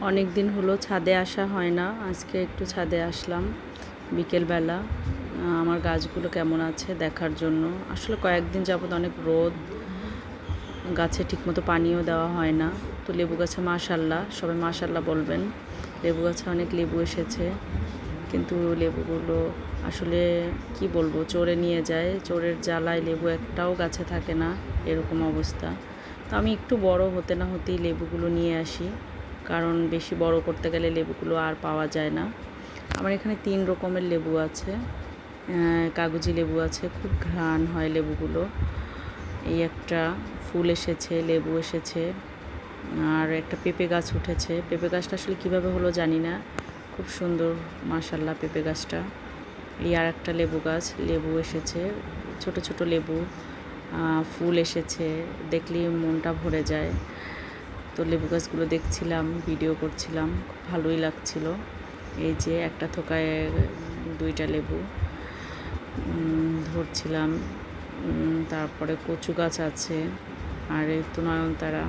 অনেক দিন হলো ছাদে আসা হয় না, আজকে একটু ছাদে আসলাম বিকেলবেলা। আমার গাছগুলো কেমন আছে দেখার জন্য। আসলে কয়েকদিন যাবত অনেক রোদ, গাছে ঠিকমতো পানিও দেওয়া হয় না। তো লেবু গাছে মাশাল্লাহ, সবাই মাশাল্লাহ বলবেন। লেবু গাছে অনেক লেবু এসেছে, কিন্তু লেবুগুলো আসলে কি বলব চোরে নিয়ে যায়। চোরের জ্বালায় লেবু একটাও গাছে থাকে না, এরকম অবস্থা। তো আমি একটু বড় হতে না হতেই লেবুগুলো নিয়ে আসি। কারণ বেশি বড় করতে গেলে লেবুগুলো আর পাওয়া যায় না। আমার এখানে তিন রকমের লেবু আছে। কাগজি লেবু আছে, খুব ঘ্রাণ হয় লেবুগুলো। এই একটা ফুল এসেছে, লেবু এসেছে, আর একটা পেঁপে গাছ উঠেছে। পেঁপে গাছটা আসলে কীভাবে হলো জানি না। খুব সুন্দর মাশাল্লাহ পেঁপে গাছটা। এই আর একটা লেবু গাছ, লেবু এসেছে, ছোট ছোট লেবু ফুল এসেছে। দেখলেই মনটা ভরে যায়। তো লেবু গাছগুলো দেখছিলাম, ভিডিও করছিলাম ভালোই লাগছিল। এই যে একটা থোকায় দুইটা লেবু ধরছিলাম তারপরে কচু গাছ আছে, আর এই তো নয়নতারা।